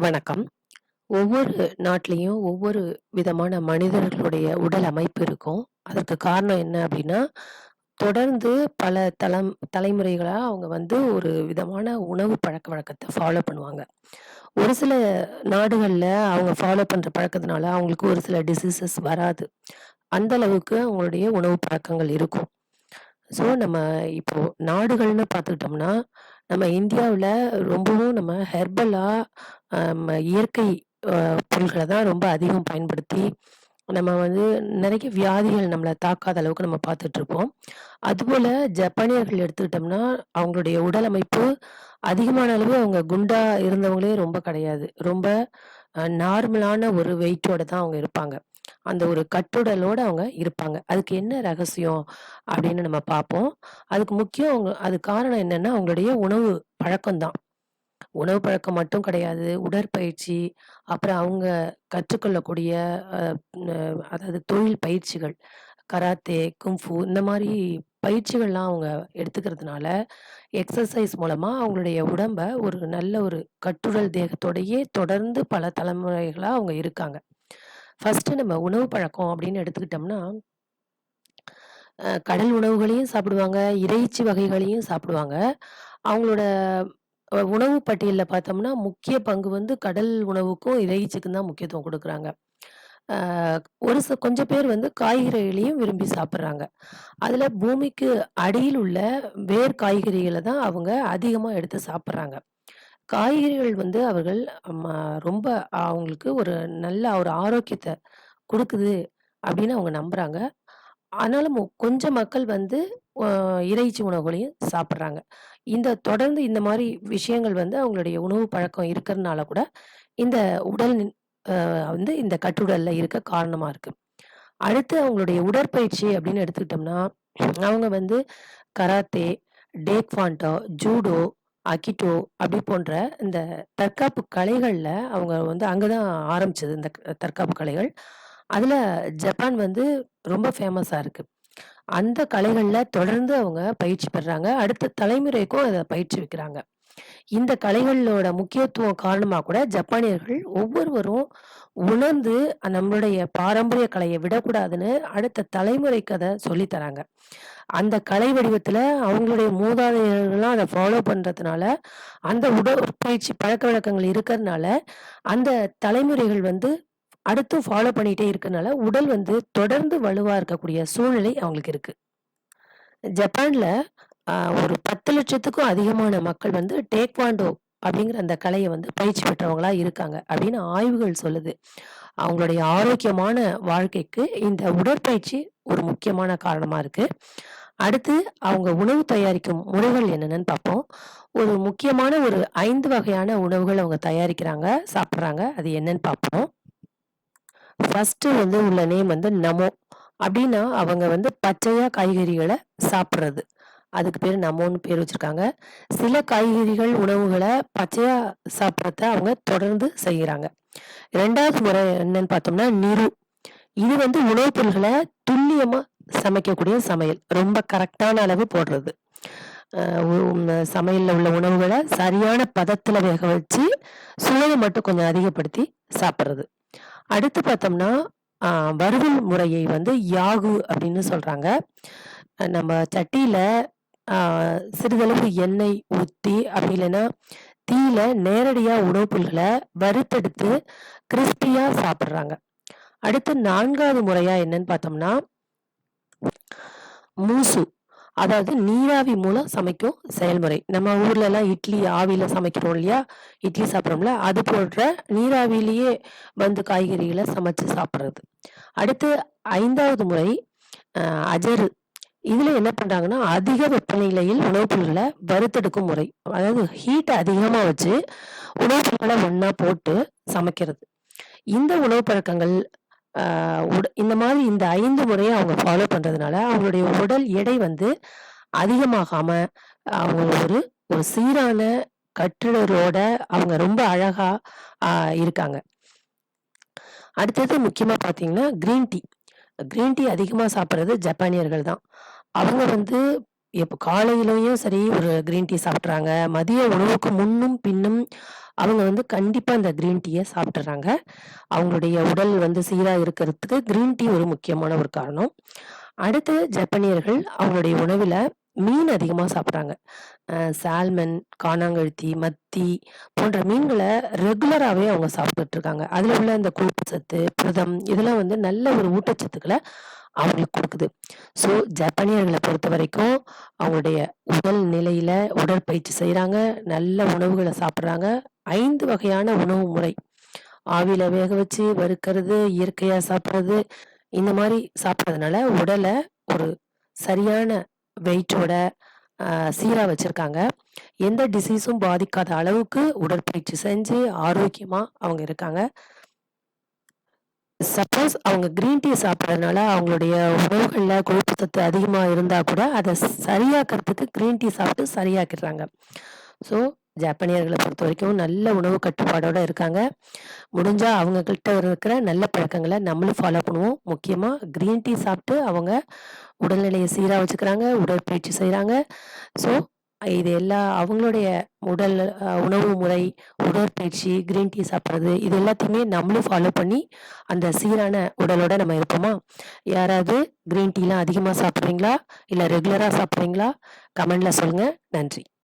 வணக்கம். ஒவ்வொரு நாட்டிலையும் ஒவ்வொரு விதமான மனிதர்களுடைய உடல் அமைப்பு இருக்கும். அதற்கு காரணம் என்ன அப்படின்னா தொடர்ந்து பல தலம் தலைமுறைகளாக அவங்க வந்து ஒரு விதமான உணவு பழக்க வழக்கத்தை ஃபாலோ பண்ணுவாங்க. ஒரு சில நாடுகளில் அவங்க ஃபாலோ பண்ணுற பழக்கத்தினால அவங்களுக்கு ஒரு சில டிசீசஸ் வராது. அந்த அளவுக்கு அவங்களுடைய உணவு பழக்கங்கள் இருக்கும். ஸோ நம்ம இப்போது நாடுகள்னு பார்த்துக்கிட்டோம்னா, நம்ம இந்தியாவில் ரொம்பவும் நம்ம ஹெர்பலாக நம்ம இயற்கை பொருள்களை தான் ரொம்ப அதிகம் பயன்படுத்தி, நம்ம வந்து நிறைய வியாதிகள் நம்மளை தாக்காத அளவுக்கு நம்ம பார்த்துட்ருப்போம் அதுபோல் ஜப்பானியர்கள் எடுத்துக்கிட்டோம்னா, அவங்களுடைய உடல் அமைப்பு அதிகமான அளவு அவங்க குண்டா இருந்தவங்களே ரொம்ப கிடையாது. ரொம்ப நார்மலான ஒரு வெயிட்டோட தான் அவங்க இருப்பாங்க. அந்த ஒரு கட்டுடலோடு அவங்க இருப்பாங்க. அதுக்கு என்ன ரகசியம் அப்படின்னு நம்ம பார்ப்போம். அதுக்கு முக்கியம் அவங்க அதுக்கு காரணம் என்னன்னா, அவங்களுடைய உணவு பழக்கம் தான். உணவு பழக்கம் மட்டும் கிடையாது. உடற்பயிற்சி, அப்புறம் அவங்க கற்றுக்கொள்ளக்கூடிய அதாவது தொழில் பயிற்சிகள். கராத்தே, கும்ஃபு இந்த மாதிரி பயிற்சிகள்லாம் அவங்க எடுத்துக்கிறதுனால, எக்ஸசைஸ் மூலமாக அவங்களுடைய உடம்பை ஒரு நல்ல ஒரு கட்டுடல் தேகத்தோடையே தொடர்ந்து பல தலைமுறைகளாக அவங்க இருக்காங்க. ஃபஸ்ட்டு நம்ம உணவு பழக்கம் அப்படின்னு எடுத்துக்கிட்டோம்னா கடல் உணவுகளையும் சாப்பிடுவாங்க, இறைச்சி வகைகளையும் சாப்பிடுவாங்க. அவங்களோட உணவு பட்டியலில் பார்த்தோம்னா, முக்கிய பங்கு வந்து கடல் உணவுக்கும், இறைச்சிக்கும் தான் முக்கியத்துவம் கொடுக்குறாங்க ஒரு ச கொஞ்சம் பேர் வந்து காய்கறிகளையும் விரும்பி சாப்பிட்றாங்க. அதில் பூமிக்கு அடியில் உள்ள வேர் காய்கறிகளை தான் அவங்க அதிகமாக எடுத்து சாப்பிட்றாங்க. காய்கறிகள் வந்து அவர்கள் ம ரொம்ப அவங்களுக்கு ஒரு நல்ல ஒரு ஆரோக்கியத்தை கொடுக்குது அப்படின்னு அவங்க நம்புறாங்க. ஆனாலும் மு கொஞ்சம் மக்கள் வந்து இறைச்சி உணவுகளையும் சாப்பிட்றாங்க. இந்த தொடர்ந்து இந்த மாதிரி விஷயங்கள் வந்து அவங்களுடைய உணவு பழக்கம் இருக்கிறனால கூட, இந்த உடல் வந்து இந்த கட்டுடலில் இருக்க காரணமாக இருக்குது அடுத்து அவங்களுடைய உடற்பயிற்சி அப்படின்னு எடுத்துக்கிட்டோம்னா, அவங்க வந்து கராத்தே, டேக்வாண்டோ, ஜூடோ, அகிட்டோ அப்படி போன்ற இந்த தற்காப்பு கலைகளில் அவங்க வந்து அங்கே தான் ஆரம்பிச்சது இந்த தற்காப்பு கலைகள். அதில் ஜப்பான் வந்து ரொம்ப ஃபேமஸாக இருக்குது அந்த கலைகளில் தொடர்ந்து அவங்க பயிற்சி பெறாங்க. அடுத்த தலைமுறைக்கும் அதை பயிற்சி வைக்கிறாங்க இந்த கலைகளோட முக்கியத்துவம் காரணமா கூட ஜப்பானியர்கள் ஒவ்வொருவரும் உணர்ந்து நம்மளுடைய பாரம்பரிய கலையை விடக்கூடாதுன்னு அடுத்த தலைமுறைக்கு அதை சொல்லித்தராங்க அந்த கலை வடிவத்துல அவங்களுடைய மூதாதையர்கள்லாம் அத ஃபாலோ பண்றதுனால, அந்த உடற்பயிற்சி பழக்கவழக்கங்கள் இருக்கிறதுனால அந்த தலைமுறைகள் வந்து அடுத்தும் ஃபாலோ பண்ணிகிட்டே இருக்கனால, உடல் வந்து தொடர்ந்து வலுவா இருக்கக்கூடிய சூழ்நிலை அவங்களுக்கு இருக்கு. ஜப்பான்ல ஒரு பத்து லட்சத்துக்கும் அதிகமான மக்கள் வந்து டேக்வாண்டோ அப்படிங்கிற அந்த கலையை வந்து பயிற்சி பெற்றவங்களா இருக்காங்க, அப்படின்னு ஆய்வுகள் சொல்லுது. அவங்களுடைய ஆரோக்கியமான வாழ்க்கைக்கு இந்த உடற்பயிற்சி ஒரு முக்கியமான காரணமா இருக்கு. அடுத்து அவங்க உணவு தயாரிக்கும் முறைகள் என்னென்னன்னு பார்ப்போம். ஒரு முக்கியமான ஒரு ஐந்து வகையான உணவுகள் அவங்க தயாரிக்கிறாங்க, சாப்பிட்றாங்க அது என்னன்னு பார்ப்போம். ஃபஸ்ட்டு வந்து உள்ள நேம் வந்து நமோ. அப்படின்னா அவங்க வந்து பச்சையா காய்கறிகளை சாப்பிட்றது அதுக்கு பேர் நமோன்னு பேர் வச்சிருக்காங்க. சில காய்கறிகள், உணவுகளை பச்சையாக சாப்பிட்றத அவங்க தொடர்ந்து செய்கிறாங்க ரெண்டாவது முறை என்னன்னு பார்த்தோம்னா, நிறு இது வந்து உணவுப் பொருள்களை துல்லியமாக சமைக்கக்கூடிய சமையல். ரொம்ப கரெக்டான அளவு போடுறது. சமையலில் சமையல்ல உள்ள உணவுகளை சரியான பதத்தில் வேக வச்சு, சுவையை மட்டும் கொஞ்சம் அதிகப்படுத்தி சாப்பிடுறது. அடுத்து பார்த்தோம்னா, வறுவல் முறையை வந்து யாகு அப்படின்னு சொல்றாங்க. நம்ம சட்டியில சிறிதளவு எண்ணெய் ஊற்றி அப்படி இல்லைன்னா தீயில நேரடியாக உணவு பொருள்கள வறுத்தெடுத்து கிறிஸ்பியாக சாப்பிட்றாங்க அடுத்து நான்காவது முறையாக என்னன்னு பார்த்தோம்னா மூசு. அதாவது நீராவி மூலம் சமைக்கும் செயல்முறை. நம்ம ஊர்லலாம் இட்லி ஆவியில சமைக்கிறோம் இல்லையா? இட்லி சாப்பிட்றோம்ல அது போன்ற நீராவியிலேயே வந்து காய்கறிகளை சமைச்சு சாப்பிட்றது அடுத்து ஐந்தாவது முறை அஜரு. இதுல என்ன பண்றாங்கன்னா, அதிக வெப்பநிலையில் உணவுப் பொருள்களை வறுத்தெடுக்கும் முறை. அதாவது ஹீட்டை அதிகமாக வச்சு, உணவுப் பொருட்களை ஒன்றா போட்டு சமைக்கிறது. இந்த உணவு பழக்கங்கள் உட இந்த மாதிரி இந்த ஐந்து முறையை அவங்க ஃபாலோ பண்றதுனால, அவங்களுடைய உடல் எடை வந்து அதிகமாகாம, அவங்க ஒரு ஒரு சீரான கட்டுடரோட அவங்க ரொம்ப அழகா இருக்காங்க. அடுத்தது முக்கியமாக பார்த்தீங்கன்னா, கிரீன் டீ. க்ரீன் டீ அதிகமாக சாப்பிட்றது ஜப்பானியர்கள் தான். அவங்க வந்து இப்போ காலையிலையும் சரி ஒரு கிரீன் டீ சாப்பிடுறாங்க. மதிய உணவுக்கு முன்னும், பின்னும் அவங்க வந்து கண்டிப்பாக அந்த கிரீன் டீயை சாப்பிட்றாங்க அவங்களுடைய உடல் வந்து சீராக இருக்கிறதுக்கு கிரீன் டீ ஒரு முக்கியமான ஒரு காரணம். அடுத்து ஜப்பானியர்கள் அவங்களுடைய உணவில் மீன் அதிகமாக சாப்பிட்றாங்க சால்மன், கானாங்கழுத்தி, மத்தி போன்ற மீன்களை ரெகுலராகவே அவங்க சாப்பிட்டுட்டு இருக்காங்க. உள்ள இந்த கொழுப்பு சத்து, புரதம் இதெல்லாம் வந்து நல்ல ஒரு ஊட்டச்சத்துக்களை அவங்களுக்கு கொடுக்குது ஸோ ஜப்பானியர்களை பொறுத்த வரைக்கும் அவங்களுடைய உடல் நிலையில உடற்பயிற்சி செய்கிறாங்க நல்ல உணவுகளை சாப்பிட்றாங்க ஐந்து வகையான உணவு முறை. ஆவியில வேக வச்சு, வறுக்கிறது, இயற்கையாக சாப்பிட்றது இந்த மாதிரி சாப்பிட்றதுனால உடலை ஒரு சரியான வெயிட்டோட சீராக வச்சுருக்காங்க எந்த டிசீஸும் பாதிக்காத அளவுக்கு உடற்பயிற்சி செஞ்சு ஆரோக்கியமாக அவங்க இருக்காங்க. சப்போஸ் அவங்க க்ரீன் டீ சாப்பிட்றதுனால அவங்களுடைய உணவுகளில் கொழுப்பு சத்து அதிகமாக இருந்தால் கூட, அதை சரியாக்கிறதுக்கு க்ரீன் டீ சாப்பிட்டு சரியாக்கிடுறாங்க. ஸோ ஜாப்பானியர்களை பொறுத்த வரைக்கும் நல்ல உணவு கட்டுப்பாடோடு இருக்காங்க. முடிஞ்சால் அவங்கக்கிட்ட இருக்கிற நல்ல பழக்கங்களை நம்மளும் ஃபாலோ பண்ணுவோம். முக்கியமாக க்ரீன் டீ சாப்பிட்டு அவங்க உடல்நிலையை சீராக வச்சுக்கிறாங்க, உடற்பயிற்சி செய்கிறாங்க ஸோ இது எல்லா அவங்களுடைய உடல் உணவு முறை, உடற்பயிற்சி, க்ரீன் டீ சாப்பிட்றது இது எல்லாத்தையுமே நம்மளும் ஃபாலோ பண்ணி, அந்த சீரான உடலோட நம்ம இருப்போமா? யாராவது க்ரீன் டீலாம் அதிகமாக சாப்பிட்றீங்களா இல்லை ரெகுலராக சாப்பிட்றீங்களா கமெண்டில் சொல்லுங்கள் நன்றி.